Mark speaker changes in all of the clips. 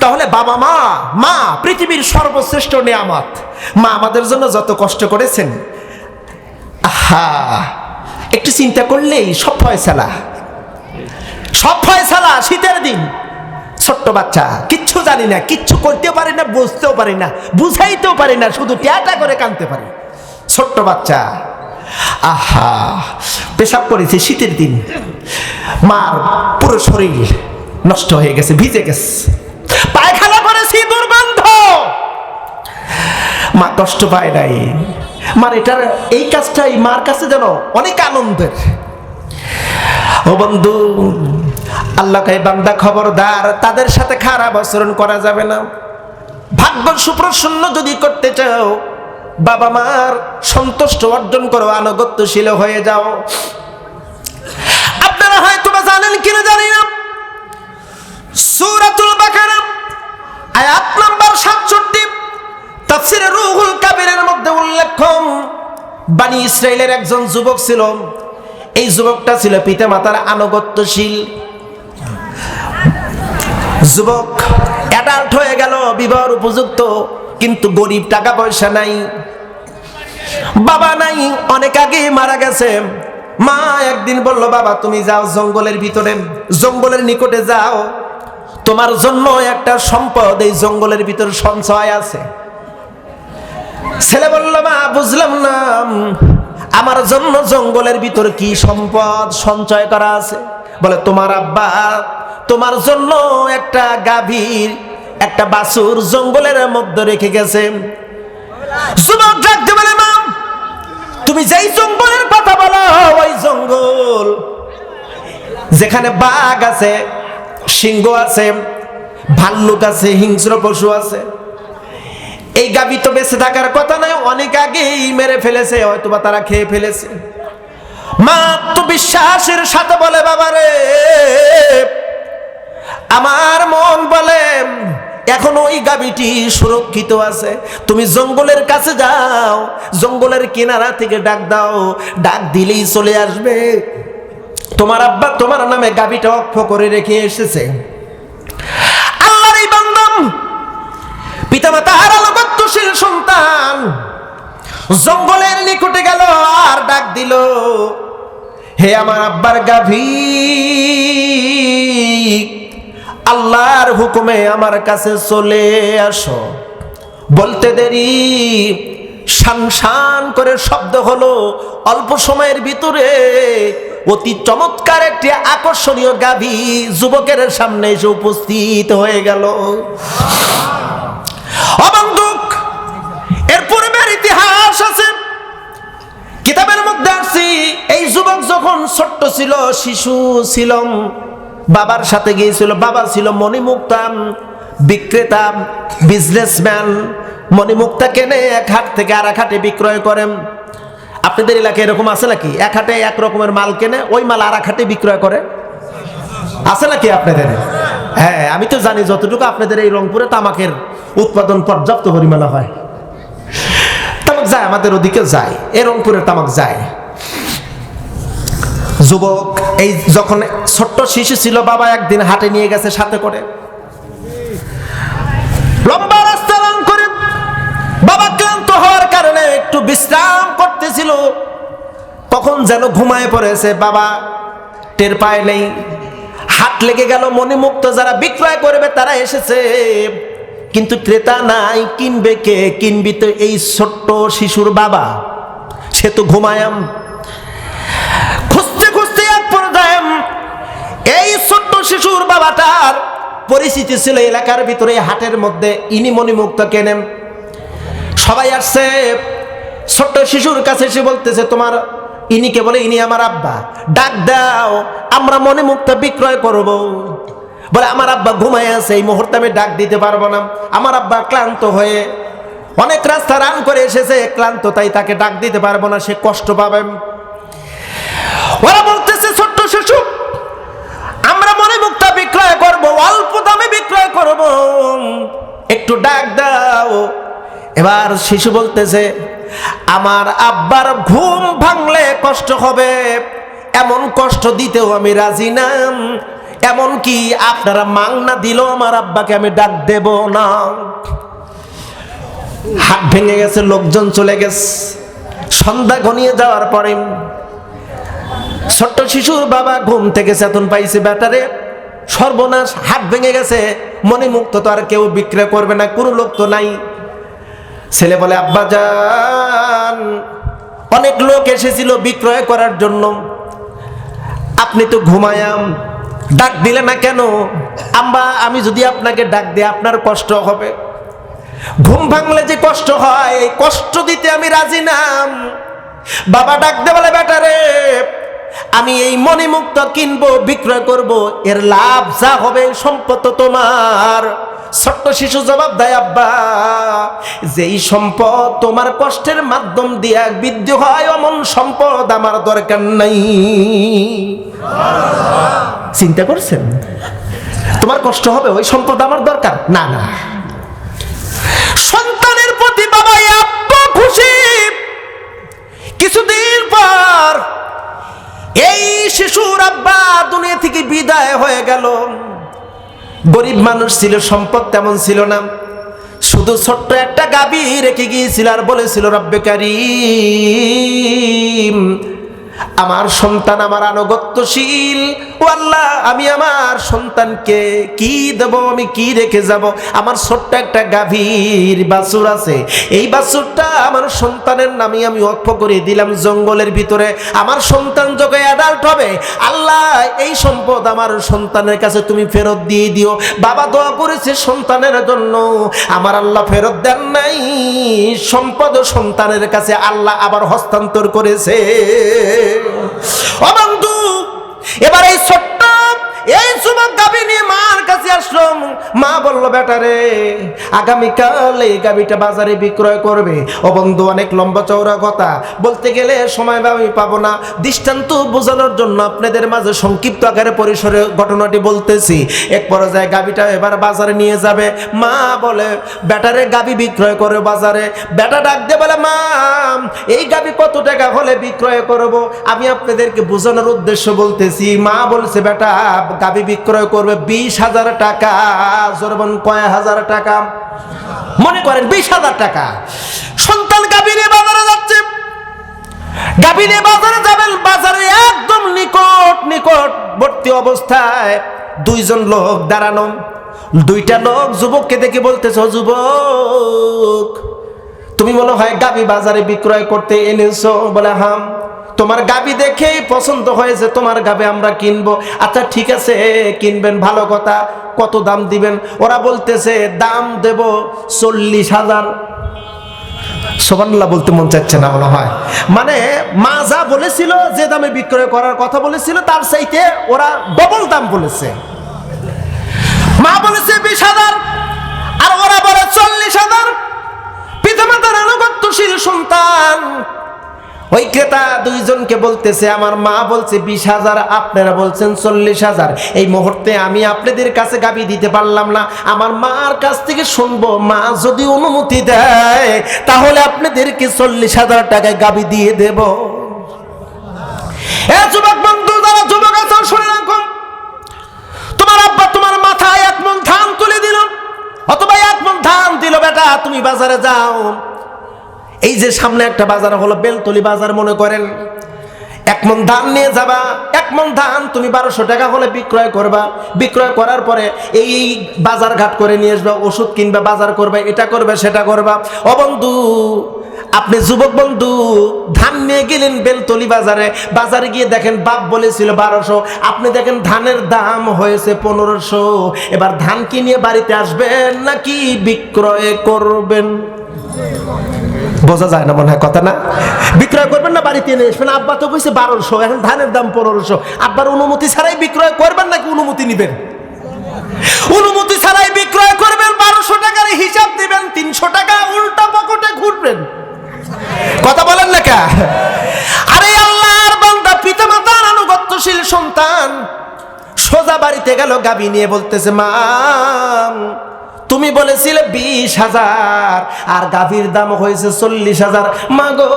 Speaker 1: তাহলে বাবা মা মা, পৃথিবীর সর্বশ্রেষ্ঠ নিয়ামত। মা আমাদের জন্য যত কষ্ট করেছেন, আহা, একটু চিন্তা করলেই সব ফয়সালা। সব ফয়সালা শীতের দিন। ছোট্ট বাচ্চা, কিচ্ছু জানি না, কিচ্ছু করতেও পারি না, বুঝতেও পারি না, বুঝাইতেও পারি না, শুধু ট্যাটা করে কানতে পারি। ছোট্ট বাচ্চা, আহা, পেশাব করেছে শীতের দিন। মার পুরো শরীর নষ্ট হয়ে গেছে, ভিজে গেছে। মা কষ্ট পায় নাই। মার এটার, এই কাজটাই মার কাছে যেন অনেক আনন্দের। ও বন্ধু, আল্লাহ কে বান্দা খবরদার, তাদের সাথে খারাপ আচরণ করা যাবে না। ভাগ্য সুপ্রসন্ন যদি করতে চাও, বাবা মার সন্তুষ্ট অর্জন করো, আনুগত্যশীল হয়ে যাও। আপনারা হয়তো জানেন কিনা জানি না। বানি ইসরায়েলের একজন যুবক ছিল। এই যুবকটা ছিল পিতামাতার আনুগত্যশীল। যুবক অ্যাডাল্ট হয়ে গেল বিবাহের উপযুক্ত, কিন্তু গরিব টাকা পয়সা নাই। বাবা নাই, অনেক আগে মারা গেছে। মা একদিন বলল, বাবা, তুমি যাও জঙ্গলের ভিতরে, জঙ্গলের নিকটে যাও। তোমার জন্য একটা সম্পদ এই জঙ্গলের ভিতর সঞ্চয় আছে। ছেলে বলল, মা, বুঝলাম না। আমার জন্য জঙ্গলের ভিতর কি সম্পদ সঞ্চয় করা আছে? বলে, তোমার আব্বা, তোমার জন্য একটা গাভীর, একটা বাছুর জঙ্গলের মধ্যে রেখে গেছে। তুমি যেই জঙ্গলের কথা বলো, ওই জঙ্গল যেখানে বাঘ আছে, সিংহ আছে, ভাল্লুক আছে, হিংস্র পশু আছে এই গাবি তো বেঁচে থাকার কথা নয়, অনেক আগেই মেরে ফেলেছে হয়তো বা তারা খেয়ে ফেলেছে। মা তো বিশ্বাসের সাথে বলে বাবারে আমার মন বলে, এখন ওই গাবিটি সুরক্ষিত আছে। তুমি জঙ্গলের কাছে যাও, জঙ্গলের কিনারা থেকে ডাক দাও, ডাক দিলেই চলে আসবে। তোমার আব্বা তোমার নামে গাবিটা অক্ষ করে রেখে এসেছে। আল্লাহর এই বান্দাম পিতামাতা আর আলোকত্বশীল সন্তান। জঙ্গলের নিকটে গেল আর ডাক দিল, হে আমার আব্বার গাভী, আল্লাহর হুকুমে আমার কাছে চলে আসো। বলতে দেরি, শান করে শব্দ হলো। অল্প সময়ের ভিতরে অতি চমৎকার একটি আকর্ষণীয় গাভী যুবকের সামনে এসে উপস্থিত হয়ে গেল। অবন্ধুক যুবক যখন ছোট্ট ছিল, শিশু ছিল বাবার সাথে গিয়েছিল, বাবা ছিল মণিমুক্তাম বিক্রেতা বিজনেসম্যান মণিমুক্তা কেনে এক হাট থেকে আর এক হাটে বিক্রয় করেন আপনাদের এলাকায় এরকম আছে নাকি? এক হাটে এক রকমের মাল কেনে, ওই মাল আর এক হাটে বিক্রয় করে? আছে নাকি আপনাদের? হ্যাঁ আমি তো জানি যতটুকু আপনাদের এই রংপুরে তামাকের উৎপাদন পর্যাপ্ত পরিমাণে হয়। তামাক যায়, আমাদের ওদিকে যায়। এ রংপুরের তামাক যায়। যুবক, এই যখন ছোট্ট শিশু ছিল, বাবা একদিন হাটে নিয়ে গেছে সাথে করে। লম্বা রাস্তা রং করে বাবা ক্লান্ত হওয়ার কারণে একটু বিশ্রাম করতেছিল। কখন যেন ঘুমায় পড়েছে, বাবা টের পায় নেই। হাট লেগে গেল মণিমুক্ত যারা বিক্রয় করবে তারা এসেছে। কিন্তু ক্রেতা নাই, কিনবে কে? কিনবি তো এই ছোট্ট শিশুর বাবা। সে তো ঘুমায়াম। শিশুর বাবাটার পরিচিতি ছিল এলাকার ভিতরে, হাটের মধ্যে, ইনি মণিমুক্ত কেনেন। সবাই আসছে, ছোট্ট শিশুর কাছে এসে বলতেছে, তোমার ইনিকে বলে, ইনি আমার আব্বা। ডাক দাও, আমরা মনে মুক্ত বিক্রয় করব। বলে, আমার আব্বা ঘুমায় আছে, এই মুহূর্তে আমি ডাক দিতে পারব না। আমার আব্বা ক্লান্ত হয়ে অনেক রাস্তা রান করে এসেছে, ক্লান্ত, তাই তাকে ডাক দিতে পারব না, সে কষ্ট পাবে ওরা বলতেছে ছোট্ট শিশু আমরা মনে মুক্তা বিক্রয় করব অল্প দামে একটু ডাক দাও। এবার শিশু বলতেছে, আমার আব্বার ঘুম ভাঙলে কষ্ট হবে। এমন কষ্ট দিতেও আমি রাজি না। এমন কি আপনারা মাংনা দিল, আমার আব্বাকে আমি ডাক দেব না। হাত ভেঙে গেছে, লোকজন চলে গেছে। সন্ধ্যা ঘনিয়ে যাওয়ার পরে ছোট্ট শিশুর বাবা ঘুম থেকে চেতন পাইছে ব্যাটারে। সর্বনাশ, হাত ভেঙে গেছে। মনে মুক্ত তো আর কেউ বিক্রয় করবে না, কোনো লোক তো নাই। ছেলে বলে, আব্বা যান অনেক লোক এসেছিল বিক্রয় করার জন্য। আপনি তো ঘুমায়াম, ডাক দিলে না কেন? আম্বা আমি যদি আপনাকে ডাক দিই, আপনার কষ্ট হবে। ঘুম ভাঙলে যে কষ্ট হয়, কষ্ট দিতে আমি রাজি নাম বাবা ডাক দে বলে বেটারে আমি এই মণিমুক্ত কিনবো, বিক্রয় করব, এর লাভ যা হবে সম্পদ তোমার। ছোট্ট শিশু জবাব দেয়, আব্বা, যেই সম্পদ তোমার কষ্টের মাধ্যম দিয়া বৃদ্ধি হয়, অমন সম্পদ আমার দরকার নাই। চিন্তা করছেন? তোমার কষ্ট হবে, ওই সম্পদ আমার দরকার? না না। সন্তানের প্রতি বাবা এত খুশি। কিছুদিন পর এই শিশুর আব্বা দুনিয়া থেকে বিদায় হয়ে গেল। গরিব মানুষ ছিল, সম্পদ তেমন ছিল না। শুধু ছোট্ট একটা গাবি রেখে গিয়েছিল আর বলেছিল, রব্বে আমার সন্তান আমার আনুগত্যশীল আল্লাহ, আমি আমার সন্তানকে কি দেব, আমি কি রেখে যাব? আমার ছোট্ট একটা গাভীর বাছুর আছে। এই বাছুরটা আমার সন্তানের নামে আমি অক্ষ করে দিলাম জঙ্গলের ভিতরে। আমার সন্তান যখন অ্যাডাল্ট হবে, আল্লাহ, এই সম্পদ আমার সন্তানের কাছে তুমি ফেরত দিয়ে দিও। বাবা দোয়া করেছে সন্তানের জন্য। আমার আল্লাহ ফেরত দেন নাই। সম্পদ সন্তানের কাছে আল্লাহ আবার হস্তান্তর করেছে। ও বন্ধু এবার এই ছোট্ট এই যুবক দাবি নিয়ে মার কাছে আসলাম মা বলল বেটারে আগামীকাল এই গাভীটা বাজারে বিক্রয় করবে। ও বন্ধু, অনেক লম্বা চৌড়া কথা। বলতে গেলে সময় আমি পাবো না। দৃষ্টান্ত বোঝানোর জন্য আপনাদের মাঝে সংক্ষিপ্ত আকারে পরিসরে ঘটনাটি বলতেছি। এক পর্যায়ে গাভীটা এবার বাজারে নিয়ে যাবে। মা বলে বেটারে গাভী বিক্রয় করে বাজারে। বেটা ডাক দিয়ে বলে, মা, এই গাভী কত টাকা হলে বিক্রয় করব? আমি আপনাদেরকে বোঝানোর উদ্দেশ্য বলতেছি। মা বলছে, বেটা, গাভী বিক্রয় করবে বিশ হাজার টাকা, জোরবন কয় হাজার টাকা? মনে করেন বিশ হাজার টাকা। সন্তান গাভী নিয়ে বাজারে যাচ্ছে। গাভী নিয়ে বাজারে যাবেন, বাজারে একদম নিকট নিকটবর্তী অবস্থায় দুইজন লোক দাঁড়ানো। দুইটা লোক যুবককে দেখে বলতেছ যুবক, তুমি মনে হয় গাবি বাজারে বিক্রয় করতে এনেছো? বলে, হাম। তোমার গাবি দেখেই পছন্দ হয়েছে তোমার গাবে আমরা কিনবো। আচ্ছা ঠিক আছে, কিনবেন, ভালো কথা। কত দাম দিবেন? ওরা বলতেছে, দাম দেব চল্লিশ হাজার। সোবান্লা বলতে মন চাচ্ছে না মনে হয়। মানে মা যা বলেছিল, যে দামে বিক্রয় করার কথা বলেছিল, তার চাইতে ওরা ডবল দাম বলেছে। মা বলেছে বিশ হাজার, আর ওরা বলে চল্লিশ হাজার। পিতামাতার আনুগত্যশীল সন্তান ওই ক্রেতা দুইজনকে বলতেছে, আমার মা বলছে বিশ হাজার, আপনারা বলছেন চল্লিশ হাজার। এই মুহূর্তে আমি আপনাদের কাছে গাবি দিতে পারলাম না। আমার মার কাছ থেকে শুনব। মা যদি অনুমতি দেয়, তাহলে আপনাদেরকে চল্লিশ হাজার টাকায় গাবি দিয়ে দেব। যুবক বন্ধু, যারা যুবক আছো শুনে রাখুন। তোমার আব্বা তোমার মাথায় এক মন ধান তুলে দিল। অথবা এক মন ধান দিল, বেটা, তুমি বাজারে যাও। এই যে সামনে একটা বাজার হলো বেলতলি বাজার, মনে করেন। এক মন ধান নিয়ে যাবা, এক মন ধান তুমি বারোশো টাকা হলে বিক্রয় করবা। বিক্রয় করার পরে এই বাজার ঘাট করে নিয়ে আসবা, ওষুধ কিনবা, বাজার করবে, এটা করবে, সেটা করবা। ও বন্ধু, আপনি যুবক বন্ধু, ধান নিয়ে গেলেন বেলতলি বাজারে বাজারে গিয়ে দেখেন বাপ বলেছিল বারোশো, আপনি দেখেন ধানের দাম হয়েছে পনেরোশো। এবার ধান কি নিয়ে বাড়িতে আসবেন নাকি বিক্রয় করবেন? বোঝা যায় না মনে হয় কথা না? বিক্রয় করবেন না বাড়িতে এনে আসবেন? আব্বা তো কইছে বারোশো, এখন ধানের দাম পনেরোশো। আব্বার অনুমতি ছাড়াই বিক্রয় করবেন নাকি অনুমতি নিবেন? অনুমতি ছাড়াই বিক্রয় করবেন, বারোশো টাকার হিসাব দিবেন, তিনশো টাকা উল্টা পকেটে ঘুরবেন। কথা বলেন না কে? আরে আল্লাহর বান্দা, পিতামাতার আনুগত্যশীল সন্তান, সোজা বাড়িতে গেল, গাবি নিয়ে বলতেছে, মা তুমি বলেছিলে বিশ হাজার, আর গাভীর দাম হয়েছে চল্লিশ হাজার। মা গো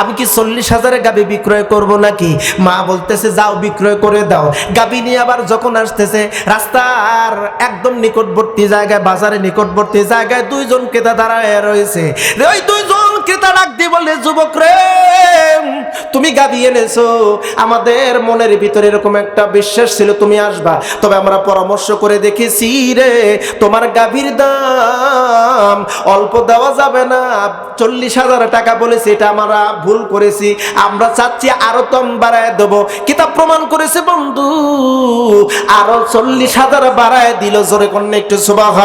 Speaker 1: আমি কি চল্লিশ হাজারে গাভী বিক্রয় করব নাকি? মা বলতেছে, যাও বিক্রয় করে দাও। গাভী নিয়ে আবার যখন আসতেছে, রাস্তার একদম নিকটবর্তী জায়গায় বাজারে নিকটবর্তী জায়গায় দুইজন ক্রেতা দাঁড়ায় রয়েছে। ওই দুইজন ক্রেতা ডাক দিয়ে বলে যুবক রে তুমি গাভী এনেছো। আমাদের মনের ভিতরে এরকম একটা বিশ্বাস ছিল, তুমি আসবা। তবে আমরা পরামর্শ করে দেখেছি রে, তোমার গাভীর দাম অল্প দেওয়া যাবে না। চল্লিশ হাজার টাকা বলেছি, এটা আমরা ভুল করেছি। আমরা চাচ্ছি আরও তম বাড়ায় দেবো। কিতাব প্রমাণ করেছে, বন্ধু, আরও চল্লিশ হাজার বাড়ায় দিল। জোরে কন্যা, একটু সুবাহ